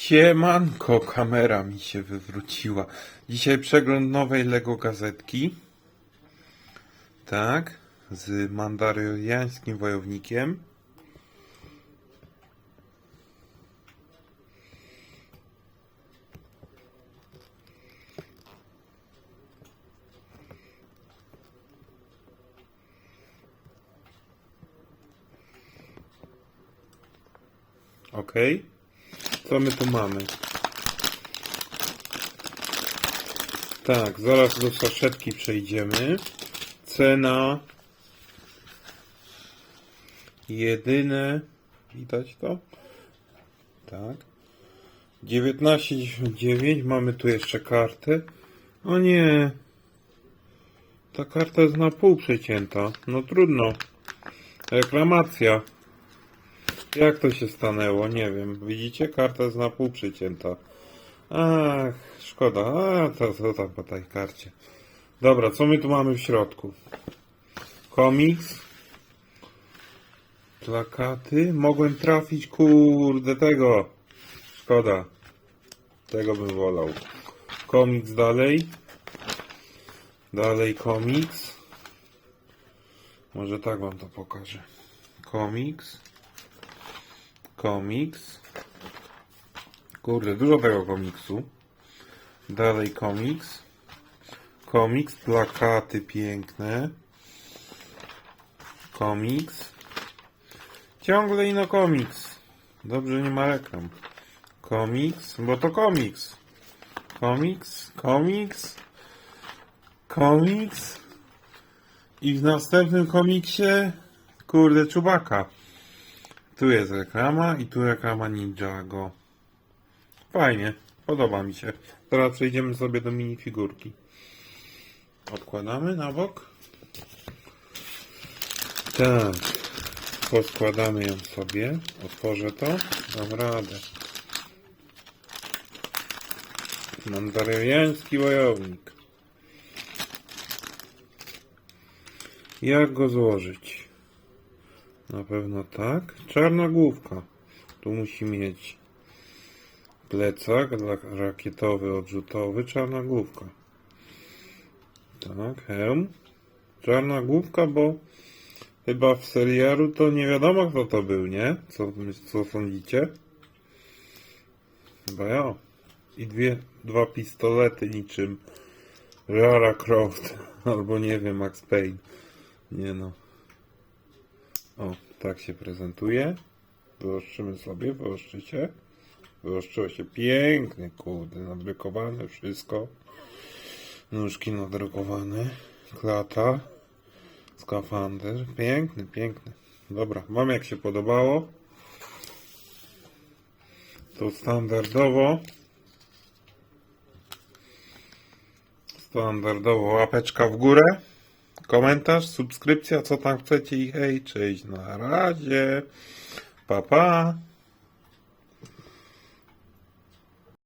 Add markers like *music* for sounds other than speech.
Siemanko, kamera mi się wywróciła. Dzisiaj przegląd nowej Lego gazetki. Tak, z mandaryjańskim wojownikiem. Ok. Co my tu mamy? Tak, zaraz do saszetki przejdziemy. Cena. Jedyne. Widać to? Tak. 19,99. Mamy tu jeszcze kartę. O nie. Ta karta jest na pół przecięta. No trudno. Reklamacja. Jak to się stanęło? Nie wiem. Widzicie? Karta jest na pół przycięta. Ach, szkoda. A, to, to tam po tej karcie. Dobra, co my tu mamy w środku? Komiks. Plakaty. Mogłem trafić, kurde, tego. Szkoda. Tego bym wolał. Komiks dalej. Dalej komiks. Może tak wam to pokażę. Komiks komiks. Kurde, dużo tego komiksu. Dalej komiks. Komiks, plakaty piękne. Komiks. Ciągle ino komiks. Dobrze, nie ma reklam. Komiks, bo to komiks. Komiks, komiks. Komiks. I w następnym komiksie, kurde, czubaka. Tu jest reklama i tu reklama Ninjago. Fajnie, podoba mi się. Teraz przejdziemy sobie do minifigurki. Odkładamy na bok. Tak. Poskładamy ją sobie. Otworzę to. Dam radę. Mandaryjański wojownik. Jak go złożyć? Na pewno tak. Czarna główka. Tu musi mieć plecak rakietowy, odrzutowy, czarna główka. Tak, hełm. Czarna główka, bo chyba w serialu to nie wiadomo kto to był, nie? Co, co sądzicie? Chyba ja. I dwie, dwa pistolety niczym Lara Croft *laughs* albo nie wiem, Max Payne. Nie no. O, tak się prezentuje. Wyostrzymy sobie, wyostrzycie. Wyostrzyło się pięknie, kurde, nadrukowane wszystko. Nóżki nadrukowane. Klata. Skafander. Piękny, piękny. Dobra, wam jak się podobało. To standardowo. Standardowo łapeczka w górę komentarz, subskrypcja, co tam chcecie i hej, cześć, na razie, pa pa.